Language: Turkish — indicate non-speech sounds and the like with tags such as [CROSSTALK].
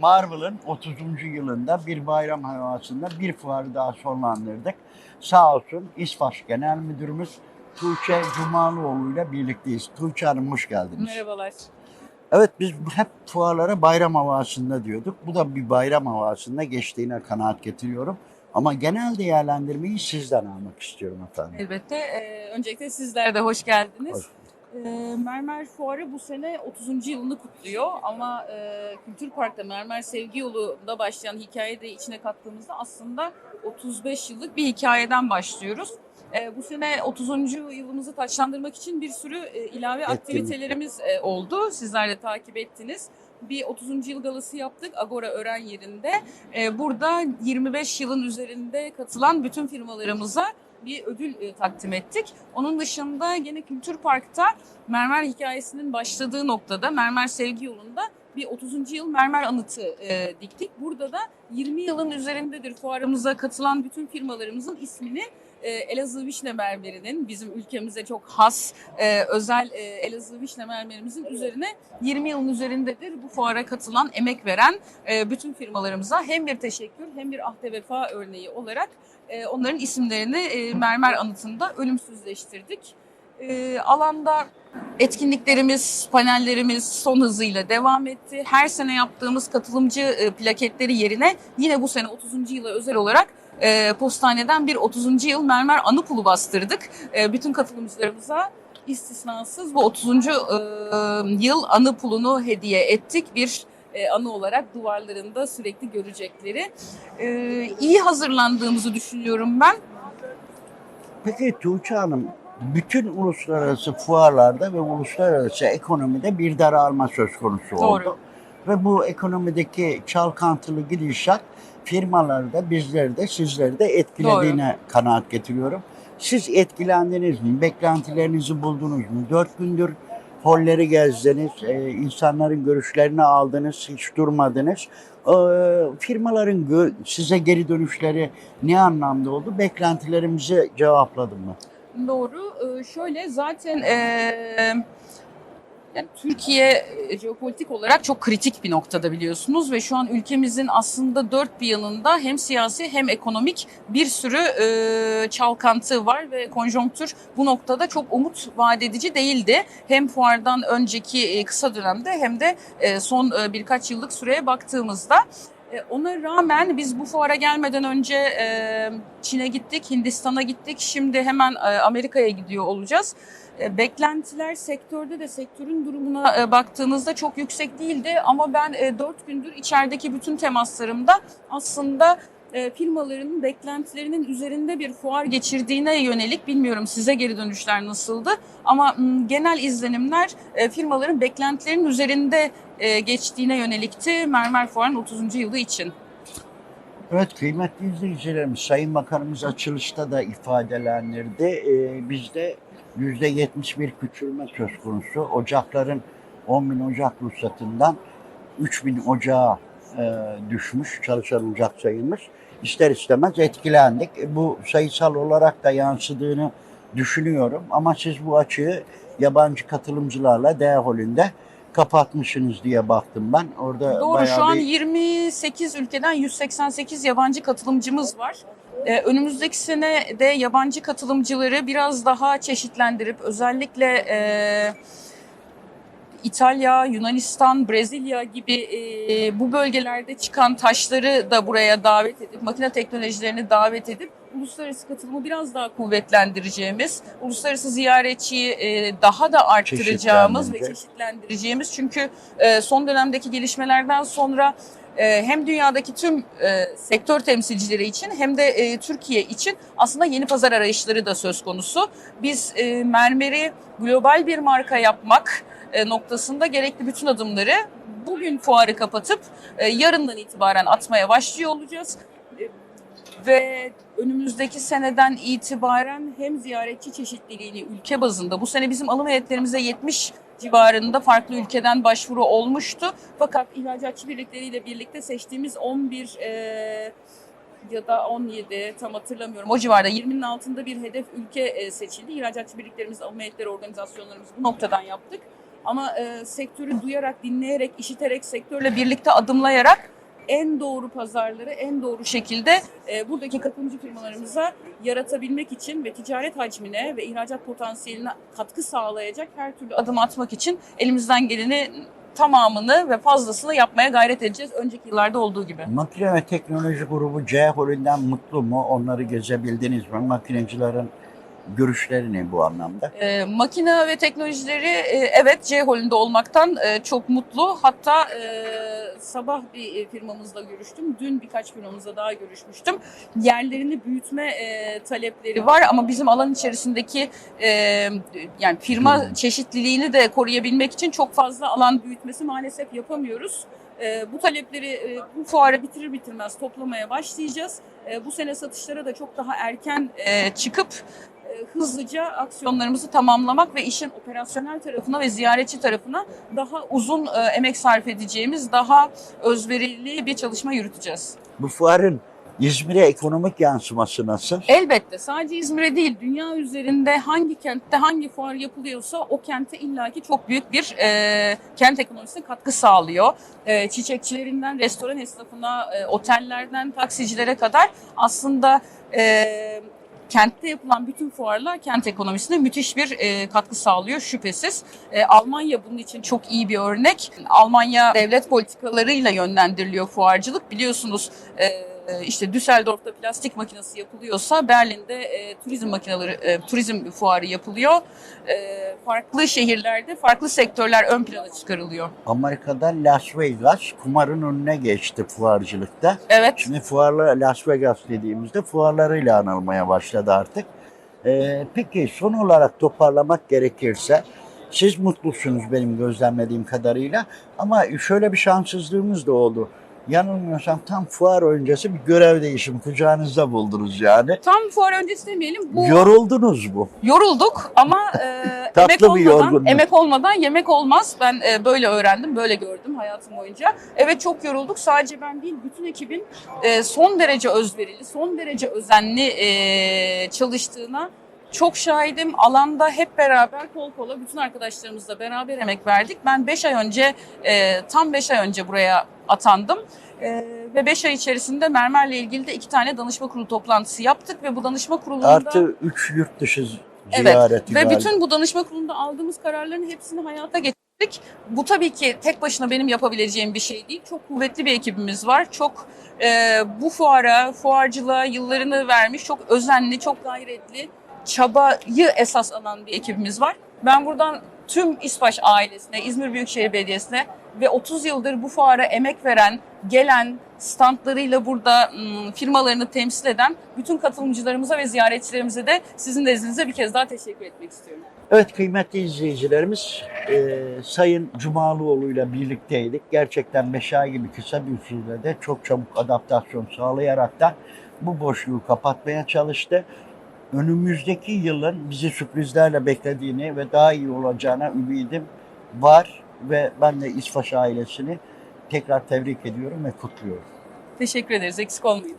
Marvel'ın 30. yılında bir bayram havasında bir fuarı daha sonlandırdık. Sağ olsun İSPAŞ Genel Müdürümüz Tuğçe Cumalıoğlu ile birlikteyiz. Tuğçe Hanım hoş geldiniz. Merhabalar. Evet biz hep fuarlara bayram havasında diyorduk. Bu da bir bayram havasında geçtiğine kanaat getiriyorum. Ama genel değerlendirmeyi sizden almak istiyorum efendim. Elbette. Ee, öncelikle sizler de hoş geldiniz. Hoş Ee, Mermer Fuarı bu sene 30. yılını kutluyor ama e, Kültür Park'ta Mermer Sevgi Yolu'nda başlayan hikayeyi de içine kattığımızda aslında 35 yıllık bir hikayeden başlıyoruz. Ee, bu sene 30. yılımızı taçlandırmak için bir sürü e, ilave Etkinlik. aktivitelerimiz e, oldu. Sizler de takip ettiniz. Bir 30. yıl galası yaptık Agora Ören yerinde. Ee, burada 25 yılın üzerinde katılan bütün firmalarımıza bir ödül e, takdim ettik. Onun dışında yine Kültür Park'ta mermer hikayesinin başladığı noktada Mermer Sevgi Yolu'nda bir 30. yıl mermer anıtı e, diktik. Burada da 20 yılın üzerindedir fuarımıza katılan bütün firmalarımızın ismini e, Elazığ Vişne Mermeri'nin bizim ülkemize çok has e, özel e, Elazığ Vişne Mermerimizin üzerine 20 yılın üzerindedir bu fuara katılan, emek veren e, bütün firmalarımıza hem bir teşekkür hem bir ahde vefa örneği olarak e, onların isimlerini e, mermer anıtında ölümsüzleştirdik. E, alanda etkinliklerimiz, panellerimiz son hızıyla devam etti. Her sene yaptığımız katılımcı e, plaketleri yerine yine bu sene 30. yıla özel olarak e, postaneden bir 30. yıl mermer anı pulu bastırdık. E, bütün katılımcılarımıza istisnasız bu 30. e, yıl anı pulunu hediye ettik. Bir anı olarak duvarlarında sürekli görecekleri. İyi hazırlandığımızı düşünüyorum ben. Peki Tuğçe Hanım, bütün uluslararası fuarlarda ve uluslararası ekonomide bir daralma söz konusu oldu. Doğru. Ve bu ekonomideki çalkantılı gidişat firmaları da bizleri de sizleri de etkilediğine kanaat getiriyorum. Siz etkilendiniz mi? Beklentilerinizi buldunuz mu? Dört gündür holleri gezdiniz, e, insanların görüşlerini aldınız, hiç durmadınız. E, firmaların size geri dönüşleri ne anlamda oldu? Beklentilerimizi cevapladın mı? Doğru. Ee, Şöyle zaten eee, yani Türkiye e, jeopolitik olarak çok kritik bir noktada biliyorsunuz ve şu an ülkemizin aslında dört bir yanında hem siyasi hem ekonomik bir sürü e, çalkantı var ve konjonktür bu noktada çok umut vaat edici değildi. Hem fuardan önceki e, kısa dönemde hem de e, son birkaç yıllık süreye baktığımızda Ona rağmen biz bu fuara gelmeden önce e, Çin'e gittik, Hindistan'a gittik. Şimdi hemen e, Amerika'ya gidiyor olacağız. E, Beklentiler sektörde de sektörün durumuna e, baktığınızda çok yüksek değildi. Ama ben e, 4 gündür içerideki bütün temaslarımda aslında e, beklentilerinin üzerinde bir fuar geçirdiğine yönelik bilmiyorum size geri dönüşler nasıldı ama genel izlenimler e, firmaların beklentilerinin üzerinde e, geçtiğine yönelikti Mermer Fuar'ın 30. yılı için. Evet kıymetli izleyicilerimiz, Sayın Bakanımız açılışta da ifadelendirdi. Ee, bizde yüzde yetmiş bir küçülme söz konusu. Ocakların 10 bin ocak ruhsatından 3 bin ocağa e, düşmüş çalışan ocak sayımız. İster istemez etkilendik. Bu sayısal olarak da yansıdığını düşünüyorum. Ama siz bu açığı yabancı katılımcılarla DHOL'ünde kapatmışsınız diye baktım ben. Orada Doğru şu an bir 28 ülkeden 188 yabancı katılımcımız var. Ee, önümüzdeki sene de yabancı katılımcıları biraz daha çeşitlendirip özellikle e, İtalya, Yunanistan, Brezilya gibi e, bu bölgelerde çıkan taşları da buraya davet edip, makine teknolojilerini davet edip uluslararası katılımı biraz daha kuvvetlendireceğimiz, uluslararası ziyaretçiyi e, daha da arttıracağımız ve çeşitlendireceğimiz. Çünkü e, son dönemdeki gelişmelerden sonra hem dünyadaki tüm e, sektör temsilcileri için hem de e, Türkiye için aslında yeni pazar arayışları da söz konusu. Biz e, mermeri global bir marka yapmak noktasında gerekli bütün adımları bugün fuarı kapatıp yarından itibaren atmaya başlıyor olacağız. Ve önümüzdeki seneden itibaren hem ziyaretçi çeşitliliğini ülke bazında bu sene bizim alım heyetlerimize 70 civarında farklı ülkeden başvuru olmuştu. Fakat ihracatçı birlikleriyle birlikte seçtiğimiz 11 e, ya da 17 tam hatırlamıyorum o civarda 20'nin altında bir hedef ülke e, seçildi. İhracatçı birliklerimiz, alım organizasyonlarımız bu noktadan yaptık. Ama e, sektörü duyarak, dinleyerek, işiterek, sektörle birlikte adımlayarak en doğru pazarları en doğru şekilde e, buradaki katılımcı firmalarımıza yaratabilmek için ve ticaret hacmine ve ihracat potansiyeline katkı sağlayacak her türlü adım atmak için elimizden geleni tamamını ve fazlasını yapmaya gayret edeceğiz. Önceki yıllarda olduğu gibi. Makine ve Teknoloji Grubu C Holü'nden mutlu mu? Onları gezebildiniz mi? Makinecilerin görüşleri ne bu anlamda? E, makine ve teknolojileri e, evet C holünde olmaktan e, çok mutlu. Hatta e, sabah bir e, firmamızla görüştüm. Dün birkaç firmamızla daha görüşmüştüm. Yerlerini büyütme e, talepleri var ama bizim alan içerisindeki e, yani firma Hmm. çeşitliliğini de koruyabilmek için çok fazla alan büyütmesi maalesef yapamıyoruz. E, bu talepleri e, bu fuarı bitirir bitirmez toplamaya başlayacağız. E, bu sene satışlara da çok daha erken e, çıkıp hızlıca aksiyonlarımızı tamamlamak ve işin operasyonel tarafına ve ziyaretçi tarafına daha uzun e, emek sarf edeceğimiz, daha özverili bir çalışma yürüteceğiz. Bu fuarın İzmir'e ekonomik yansıması nasıl? Elbette sadece İzmir'e değil, dünya üzerinde hangi kentte hangi fuar yapılıyorsa o kente illaki çok büyük bir e, kent ekonomisine katkı sağlıyor. E, çiçekçilerinden restoran esnafına, e, otellerden taksicilere kadar aslında e, kentte yapılan bütün fuarlar kent ekonomisine müthiş bir e, katkı sağlıyor şüphesiz. E, Almanya bunun için çok iyi bir örnek. Almanya devlet politikalarıyla yönlendiriliyor fuarcılık. Biliyorsunuz e, işte Düsseldorf'ta plastik makinesi yapılıyorsa Berlin'de e, turizm makineleri, e, turizm fuarı yapılıyor. E, farklı şehirlerde farklı sektörler ön plana çıkarılıyor. Amerika'da Las Vegas kumarın önüne geçti fuarcılıkta. Evet. Şimdi fuarla Las Vegas dediğimizde fuarlarıyla anılmaya başladı artık. Ee, peki son olarak toparlamak gerekirse siz mutlusunuz benim gözlemlediğim kadarıyla ama şöyle bir şanssızlığımız da oldu. Yanılmıyorsam tam fuar öncesi bir görev değişimi kucağınızda buldunuz yani. Tam fuar öncesi demeyelim. Bu Yoruldunuz bu. yorulduk ama e, [LAUGHS] Tatlı emek bir olmadan emek olmadan yemek olmaz. Ben e, böyle öğrendim, böyle gördüm hayatım boyunca. Evet çok yorulduk. Sadece ben değil, bütün ekibin e, son derece özverili, son derece özenli e, çalıştığına çok şahidim. Alanda hep beraber kol kola bütün arkadaşlarımızla beraber emek verdik. Ben 5 ay önce, e, tam 5 ay önce buraya atandım. E, ve 5 ay içerisinde mermerle ilgili de iki tane danışma kurulu toplantısı yaptık ve bu danışma kurulunda... Artı 3 yurt dışı Evet, ziyareti Ve galiba. bütün bu danışma kurulunda aldığımız kararların hepsini hayata geçirdik. Bu tabii ki tek başına benim yapabileceğim bir şey değil. Çok kuvvetli bir ekibimiz var. Çok e, bu fuara, fuarcılığa yıllarını vermiş, çok özenli, çok gayretli, çabayı esas alan bir ekibimiz var. Ben buradan tüm İSPAŞ ailesine, İzmir Büyükşehir Belediyesi'ne ve 30 yıldır bu fuara emek veren, gelen, standlarıyla burada firmalarını temsil eden bütün katılımcılarımıza ve ziyaretçilerimize de sizin nezdinizde bir kez daha teşekkür etmek istiyorum. Evet kıymetli izleyicilerimiz, e, Sayın Cumalıoğlu ile birlikteydik. Gerçekten beş ay gibi kısa bir sürede çok çabuk adaptasyon sağlayarak da bu boşluğu kapatmaya çalıştı. Önümüzdeki yılın bizi sürprizlerle beklediğini ve daha iyi olacağına ümidim var ve ben de İsfaş ailesini tekrar tebrik ediyorum ve kutluyorum. Teşekkür ederiz. Eksik olmayın.